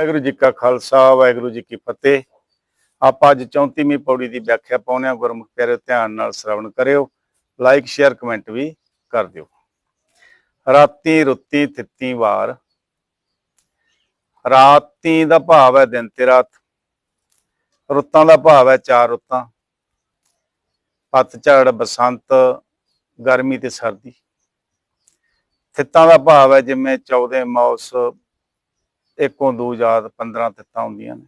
ਵਾਹਿਗੁਰੂ ਜੀ ਕਾ ਖਾਲਸਾ, ਵਾਹਿਗੁਰੂ ਜੀ ਕੀ ਫਤਿਹ। ਆਪਾਂ ਅੱਜ 34ਵੀਂ ਪੌੜੀ ਦੀ ਵਿਆਖਿਆ ਪਾਉਣੇ ਆ ਗੁਰਮੁਖ ਪਿਆਰੇ ਧਿਆਨ ਨਾਲ ਸ਼ਰਵਣ ਕਰਿਓ। ਲਾਈਕ ਸ਼ੇਅਰ ਕਮੈਂਟ ਵੀ ਕਰ ਦਿਓ। ਰਾਤੀ ਰੁੱਤੀ ਥਿੱਤੀ ਵਾਰ। ਰਾਤੀ ਦਾ ਭਾਵ ਹੈ ਦਿਨ ਤੇ ਰਾਤ। ਰੁੱਤਾਂ ਦਾ ਭਾਵ ਹੈ ਚਾਰ ਰੁੱਤਾਂ। ਪਤਝੜ ਬਸੰਤ, ਗਰਮੀ ਤੇ ਸਰਦੀ। ਥਿੱਤਾਂ ਦਾ ਭਾਵ ਹੈ ਜਿਵੇਂ 14 ਮੌਸ ਇੱਕੋਂ ਦੋ ਜਾਤ 15 ਤਿੱਤਾਂ ਹੁੰਦੀਆਂ ਨੇ।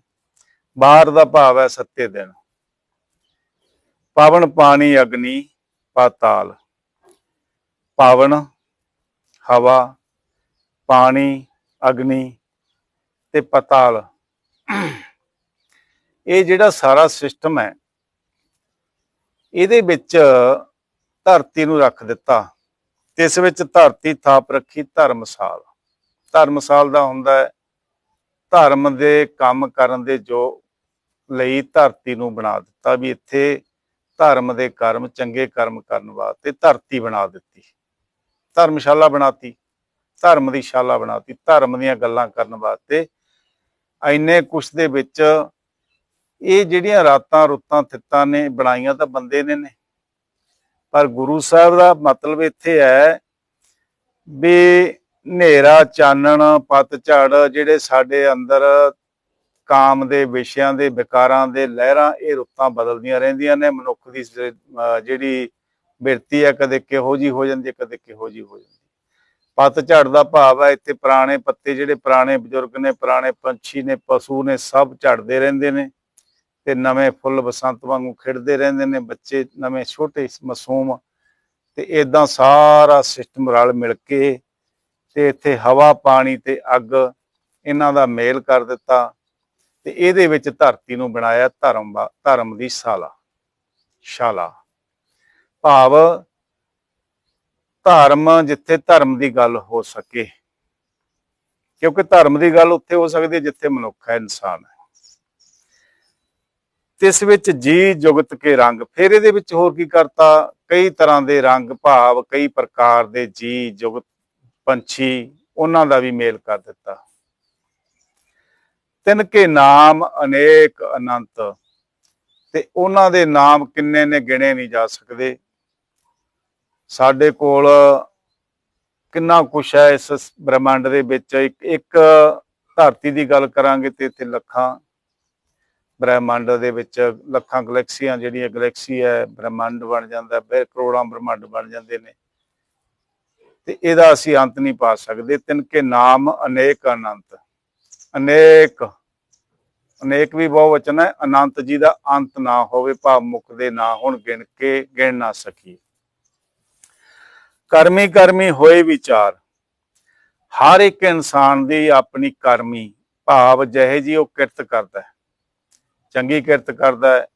ਬਾਹਰ ਦਾ ਭਾਵ ਹੈ ਸੱਤੇ ਦਿਨ। ਪਾਵਨ, ਪਾਣੀ, ਅਗਨੀ, ਪਾਤਾਲ। ਪਾਵਨ, ਹਵਾ, ਪਾਣੀ, ਅਗਨੀ ਤੇ ਪਤਾਲ। ਇਹ ਜਿਹੜਾ ਸਾਰਾ ਸਿਸਟਮ ਹੈ, ਇਹਦੇ ਵਿੱਚ ਧਰਤੀ ਨੂੰ ਰੱਖ ਦਿੱਤਾ। ਤੇ ਇਸ ਵਿੱਚ ਧਰਤੀ ਥਾਪ ਰੱਖੀ ਧਰਮਸਾਲ। ਧਰਮਸਾਲ ਦਾ ਹੁੰਦਾ ਹੈ ਧਰਮ ਦੇ ਕੰਮ ਕਰਨ ਦੇ ਜੋ ਲਈ ਧਰਤੀ ਨੂੰ ਬਣਾ ਦਿੱਤਾ ਵੀ ਇੱਥੇ ਧਰਮ ਦੇ ਕਰਮ, ਚੰਗੇ ਕਰਮ ਕਰਨ ਵਾਸਤੇ ਧਰਤੀ ਬਣਾ ਦਿੱਤੀ। ਧਰਮਸ਼ਾਲਾ ਬਣਾਤੀ, ਧਰਮ ਦੀ ਸ਼ਾਲਾ ਬਣਾਤੀ, ਧਰਮ ਦੀਆਂ ਗੱਲਾਂ ਕਰਨ ਵਾਸਤੇ ਐਨੇ ਕੁਛ ਦੇ ਵਿੱਚ ਇਹ ਜਿਹੜੀਆਂ ਰਾਤਾਂ ਰੁੱਤਾਂ ਥਿੱਤਾਂ ਨੇ, ਬਣਾਈਆਂ ਤਾਂ ਬੰਦੇ ਨੇ ਨੇ। ਪਰ ਗੁਰੂ ਸਾਹਿਬ ਦਾ ਮਤਲਬ ਇੱਥੇ ਹੈ ਵੀ ਹਨੇਰਾ ਚਾਨਣ ਪਤਝੜ ਜਿਹੜੇ ਸਾਡੇ ਅੰਦਰ ਕਾਮ ਦੇ ਵਿਸ਼ਿਆਂ ਦੇ, ਵਿਕਾਰਾਂ ਦੇ ਲਹਿਰਾਂ, ਇਹ ਰੁੱਤਾਂ ਬਦਲਦੀਆਂ ਰਹਿੰਦੀਆਂ ਨੇ। ਮਨੁੱਖ ਦੀ ਜਿਹੜੀ ਬਿਰਤੀ ਹੈ, ਕਦੇ ਕਿਹੋ ਜੀ ਹੋ ਜਾਂਦੀ ਹੈ, ਕਦੇ ਕਿਹੋ ਜੀ ਹੋ ਜਾਂਦੀ ਪਤਝੜ ਦਾ ਭਾਵ ਹੈ, ਇੱਥੇ ਪੁਰਾਣੇ ਪੱਤੇ ਜਿਹੜੇ ਪੁਰਾਣੇ ਬਜ਼ੁਰਗ ਨੇ, ਪੁਰਾਣੇ ਪੰਛੀ ਨੇ, ਪਸ਼ੂ ਨੇ, ਸਭ ਝੜਦੇ ਰਹਿੰਦੇ ਨੇ ਤੇ ਨਵੇਂ ਫੁੱਲ ਬਸੰਤ ਵਾਂਗੂ ਖਿੜਦੇ ਰਹਿੰਦੇ ਨੇ। ਬੱਚੇ ਨਵੇਂ, ਛੋਟੇ, ਮਾਸੂਮ ਤੇ ਇਦਾਂ ਸਾਰਾ ਸਿਸਟਮ ਰਲ ਮਿਲ ਕੇ ਤੇ ਇੱਥੇ ਹਵਾ, ਪਾਣੀ ਤੇ ਅੱਗ ਇਹਨਾਂ ਦਾ ਮੇਲ ਕਰ ਦਿੱਤਾ ਤੇ ਇਹਦੇ ਵਿੱਚ ਧਰਤੀ ਨੂੰ ਬਣਾਇਆ ਧਰਮ ਧਰਮ ਦੀ ਸ਼ਾਲਾ ਸ਼ਾਲਾ। ਭਾਵ ਧਰਮ ਜਿੱਥੇ ਧਰਮ ਦੀ ਗੱਲ ਹੋ ਸਕੇ, ਕਿਉਂਕਿ ਧਰਮ ਦੀ ਗੱਲ ਉੱਥੇ ਹੋ ਸਕਦੀ ਹੈ ਜਿੱਥੇ ਮਨੁੱਖ ਹੈ, ਇਨਸਾਨ ਹੈ। ਤੇ ਇਸ ਵਿੱਚ ਜੀ ਜੁਗਤ ਕੇ ਰੰਗ, ਫਿਰ ਇਹਦੇ ਵਿੱਚ ਹੋਰ ਕੀ ਕਰਤਾ? ਕਈ ਤਰ੍ਹਾਂ ਦੇ ਰੰਗ, ਭਾਵ ਕਈ ਪ੍ਰਕਾਰ ਦੇ ਜੀ ਜੁਗਤ ਪੰਛੀ ਉਹਨਾਂ ਦਾ ਵੀ ਮੇਲ ਕਰ ਦਿੱਤਾ। ਤਿੰਨ ਕੇ ਨਾਮ ਅਨੇਕ ਅਨੰਤ, ਤੇ ਉਹਨਾਂ ਦੇ ਨਾਮ ਕਿੰਨੇ ਨੇ ਗਿਣੇ ਨਹੀਂ ਜਾ ਸਕਦੇ। ਸਾਡੇ ਕੋਲ ਕਿੰਨਾ ਕੁਛ ਹੈ ਇਸ ਬ੍ਰਹਿਮੰਡ ਦੇ ਵਿੱਚ। ਇੱਕ ਇੱਕ ਧਰਤੀ ਦੀ ਗੱਲ ਕਰਾਂਗੇ ਤੇ ਇੱਥੇ ਲੱਖਾਂ ਬ੍ਰਹਿਮੰਡ ਦੇ ਵਿੱਚ, ਲੱਖਾਂ ਗਲੈਕਸੀਆਂ, ਜਿਹੜੀਆਂ ਗਲੈਕਸੀ ਹੈ, ਬ੍ਰਹਿਮੰਡ ਬਣ ਜਾਂਦਾ ਫਿਰ ਕਰੋੜਾਂ ਬ੍ਰਹਿਮੰਡ ਬਣ ਜਾਂਦੇ ਨੇ। ਤੇ ਇਹਦਾ ਅਸੀਂ ਅੰਤ ਨਹੀਂ ਪਾ ਸਕਦੇ। ਤਿਨਕੇ ਨਾਮ, ਅਨੇਕ ਅਨੰਤ। ਅਨੇਕ ਅਨੇਕ ਵੀ ਬਹੁ ਵਚਨ ਹੈ। ਅਨੰਤ ਜੀ ਦਾ ਅੰਤ ਨਾ ਹੋਵੇ, ਭਾਵ ਮੁੱਕਦੇ ਨਾ ਹੁਣ, ਗਿਣ ਕੇ, ਗਿਣ ਨਾ ਸਕੀਏ। ਕਰਮੀ ਕਰਮੀ ਹੋਏ ਵਿਚਾਰ। ਹਰ ਇੱਕ ਇਨਸਾਨ ਦੀ ਆਪਣੀ ਕਰਮੀ, ਭਾਵ ਜਿਹੇ ਜੀ ਉਹ ਕਿਰਤ ਕਰਦਾ ਹੈ। ਚੰਗੀ ਕਿਰਤ ਕਰਦਾ ਹੈ,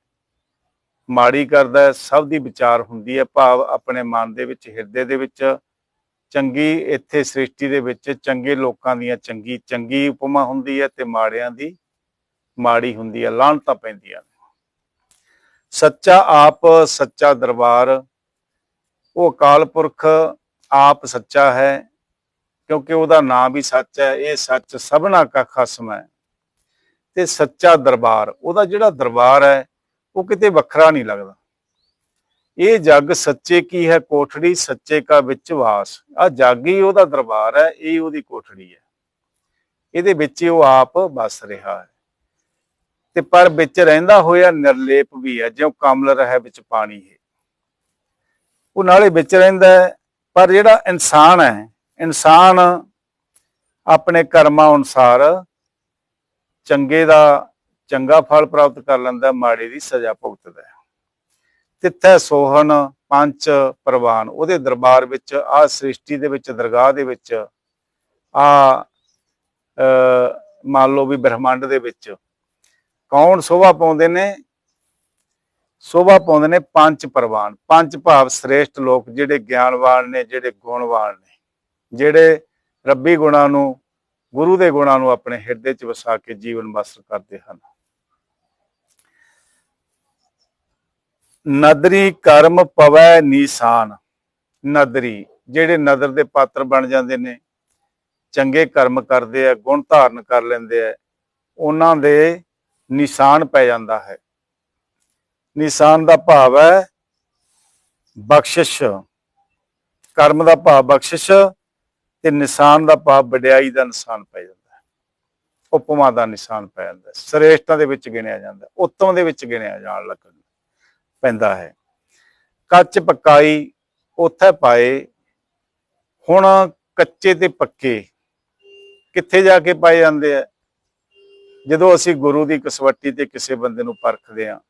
ਮਾੜੀ ਕਰਦਾ ਹੈ, ਸਭ ਦੀ ਵਿਚਾਰ ਹੁੰਦੀ ਹੈ। ਭਾਵ ਆਪਣੇ ਮਨ ਦੇ ਵਿੱਚ, ਹਿਰਦੇ ਦੇ ਵਿੱਚ ਚੰਗੀ ਇੱਥੇ ਸ੍ਰਿਸ਼ਟੀ ਦੇ ਵਿੱਚ ਚੰਗੇ ਲੋਕਾਂ ਦੀਆਂ ਚੰਗੀ ਚੰਗੀ ਉਪਮਾ ਹੁੰਦੀ ਹੈ ਤੇ ਮਾੜਿਆਂ ਦੀ ਮਾੜੀ ਹੁੰਦੀ ਹੈ ਲਾਹਣਤਾਂ ਪੈਂਦੀਆਂ ਨੇ। ਸੱਚਾ ਆਪ, ਸੱਚਾ ਦਰਬਾਰ, ਉਹ ਅਕਾਲ ਪੁਰਖ ਆਪ ਸੱਚਾ ਹੈ, ਕਿਉਂਕਿ ਉਹਦਾ ਨਾਮ ਵੀ ਸੱਚ ਹੈ, ਇਹ ਸੱਚ ਸਭਨਾ ਕਾ ਖਸਮ ਹੈ। ਤੇ ਸੱਚਾ ਦਰਬਾਰ, ਉਹਦਾ ਜਿਹੜਾ ਦਰਬਾਰ ਹੈ, ਉਹ ਕਿਤੇ ਵੱਖਰਾ ਨਹੀਂ ਲੱਗਦਾ। ਇਹ ਜੱਗ ਸੱਚੇ ਕੀ ਹੈ, ਕੋਠੜੀ ਸੱਚੇ ਕਾ ਵਿੱਚ ਵਾਸ। ਆ ਜੱਗ ਹੀ ਉਹਦਾ ਦਰਬਾਰ ਹੈ, ਇਹ ਉਹਦੀ ਕੋਠੜੀ ਹੈ। ਇਹਦੇ ਵਿੱਚ ਉਹ ਆਪ ਵਸ ਰਿਹਾ ਹੈ। ਤੇ ਪਰ ਵਿੱਚ ਰਹਿੰਦਾ ਹੋਇਆ ਨਿਰਲੇਪ ਵੀ ਹੈ, ਜਿਉਂ ਕਮਲ ਰਹਿ ਵਿੱਚ ਪਾਣੀ ਹੈ। ਉਹ ਨਾਲੇ ਵਿੱਚ ਰਹਿੰਦਾ ਹੈ, ਪਰ ਜਿਹੜਾ ਇਨਸਾਨ ਹੈ, ਇਨਸਾਨ ਆਪਣੇ ਕਰਮਾਂ ਅਨੁਸਾਰ ਚੰਗੇ ਦਾ ਚੰਗਾ ਫਲ ਪ੍ਰਾਪਤ ਕਰ ਲੈਂਦਾ, ਮਾੜੇ ਦੀ ਸਜ਼ਾ ਭੁਗਤਦਾ ਹੈ। ਤਿੱਥੈ ਸੋਹਣ ਪੰਜ ਪ੍ਰਵਾਨ। ਉਹਦੇ ਦਰਬਾਰ ਵਿੱਚ ਆ ਸ੍ਰਿਸ਼ਟੀ ਦੇ ਵਿੱਚ, ਦਰਗਾਹ ਦੇ ਵਿੱਚ ਆ ਮੰਨ ਲਓ ਵੀ ਬ੍ਰਹਮੰਡ ਦੇ ਵਿੱਚ ਕੌਣ ਸ਼ੋਭਾ ਪਾਉਂਦੇ ਨੇ? ਸ਼ੋਭਾ ਪਾਉਂਦੇ ਨੇ ਪੰਜ ਪ੍ਰਵਾਨ। ਪੰਜ ਭਾਵ ਸ੍ਰੇਸ਼ਟ ਲੋਕ ਜਿਹੜੇ ਗਿਆਨਵਾਨ ਨੇ, ਜਿਹੜੇ ਗੁਣਵਾਨ ਨੇ, ਜਿਹੜੇ ਰੱਬੀ ਗੁਣਾਂ ਨੂੰ, ਗੁਰੂ ਦੇ ਗੁਣਾਂ ਨੂੰ ਆਪਣੇ ਹਿਰਦੇ 'ਚ ਵਸਾ ਕੇ ਜੀਵਨ ਬਸਰ ਕਰਦੇ ਹਨ। ਨਦਰੀ ਕਰਮ ਪਵੈ ਨੀਸਾਨ। ਨਦਰੀ, ਜਿਹੜੇ ਨਦਰ ਦੇ ਪਾਤਰ ਬਣ ਜਾਂਦੇ ਨੇ, ਚੰਗੇ ਕਰਮ ਕਰਦੇ ਆ, ਗੁਣ ਧਾਰਨ ਕਰ ਲੈਂਦੇ ਆ, ਉਹਨਾਂ ਦੇ ਨਿਸ਼ਾਨ ਪੈ ਜਾਂਦਾ ਹੈ। ਨਿਸ਼ਾਨ ਦਾ ਭਾਵ ਹੈ ਬਖਸ਼ਿਸ਼। ਕਰਮ ਦਾ ਭਾਵ ਬਖਸ਼ਿਸ਼ ਤੇ ਨਿਸ਼ਾਨ ਦਾ ਭਾਵ ਵਡਿਆਈ ਦਾ ਨਿਸ਼ਾਨ ਪੈ ਜਾਂਦਾ ਹੈ। ਉਪਮਾ ਦਾ ਨਿਸ਼ਾਨ ਪੈ ਜਾਂਦਾ ਸ੍ਰੇਸ਼ਟਾਂ ਦੇ ਵਿੱਚ ਗਿਣਿਆ ਜਾਂਦਾ ਹੈ। ਉੱਤਮ ਦੇ ਵਿੱਚ ਗਿਣਿਆ ਜਾਣ ਲੱਗ। ਪੈਂਦਾ ਹੈ। ਕੱਚ ਪਕਾਈ ਉੱਥੇ ਪਾਏ, ਹੁਣ ਕੱਚੇ ਤੇ ਪੱਕੇ। ਕਿੱਥੇ ਜਾ ਕੇ ਪਾਏ ਜਾਂਦੇ ਆ? ਜਦੋਂ ਅਸੀਂ ਗੁਰੂ ਦੀ ਕਸਵੱਟੀ ਤੇ ਕਿਸੇ ਬੰਦੇ ਨੂੰ ਪਰਖਦੇ ਆ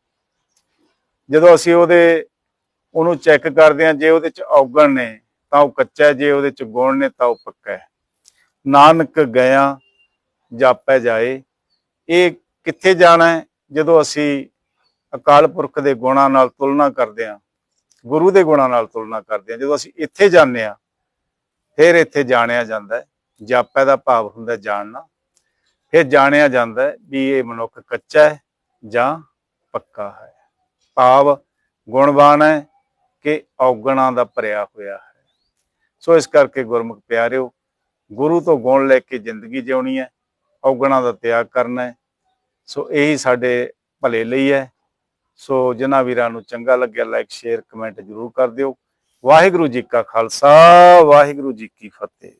ਜਦੋਂ ਅਸੀਂ ਉਹਦੇ, ਉਹਨੂੰ ਚੈੱਕ ਕਰਦੇ ਆ ਜੇ ਉਹਦੇ ਚ ਔਗਣ ਨੇ, ਤਾਂ ਉਹ ਕੱਚਾ ਜੇ ਉਹਦੇ ਚ ਗੁਣ ਨੇ, ਤਾਂ ਉਹ ਪੱਕਾ ਹੈ। ਨਾਨਕ ਗਿਆ ਜਾਪੈ ਜਾਏ। ਇਹ ਕਿੱਥੇ ਜਾਣਾ ਹੈ? ਜਦੋਂ ਅਸੀਂ ਅਕਾਲ ਪੁਰਖ ਦੇ ਗੁਣਾਂ ਨਾਲ ਤੁਲਨਾ ਕਰਦੇ ਆ ਗੁਰੂ ਦੇ ਗੁਣਾਂ ਨਾਲ ਤੁਲਨਾ ਕਰਦੇ ਆ ਜਦੋਂ ਅਸੀਂ ਇੱਥੇ ਜਾਂਦੇ ਆ ਫਿਰ ਇੱਥੇ ਜਾਣਿਆ ਜਾਂਦਾ ਹੈ ਜਾਪੈ ਦਾ ਭਾਵ ਹੁੰਦਾ ਜਾਣਨਾ। ਫਿਰ ਜਾਣਿਆ ਜਾਂਦਾ ਵੀ ਇਹ ਮਨੁੱਖ ਕੱਚਾ ਹੈ ਜਾਂ ਪੱਕਾ ਹੈ। ਭਾਵ ਗੁਣਵਾਨ ਹੈ ਕਿ ਔਗਣਾਂ ਦਾ ਭਰਿਆ ਹੋਇਆ ਹੈ। ਸੋ ਇਸ ਕਰਕੇ ਗੁਰਮੁਖ ਪਿਆਰਿਓ, ਗੁਰੂ ਤੋਂ ਗੁਣ ਲੈ ਕੇ ਜ਼ਿੰਦਗੀ ਜਿਉਣੀ ਹੈ, ਔਗਣਾਂ ਦਾ ਤਿਆਗ ਕਰਨਾ ਹੈ। ਸੋ ਇਹੀ ਸਾਡੇ ਭਲੇ ਲਈ ਹੈ। ਸੋ ਜਿਨ੍ਹਾਂ ਵੀਰਾਂ ਨੂੰ ਚੰਗਾ ਲੱਗਿਆ ਲਾਈਕ ਸ਼ੇਅਰ ਕਮੈਂਟ ਜ਼ਰੂਰ ਕਰ ਦਿਓ। ਵਾਹਿਗੁਰੂ ਜੀ ਕਾ ਖਾਲਸਾ, ਵਾਹਿਗੁਰੂ ਜੀ ਕੀ ਫਤਿਹ।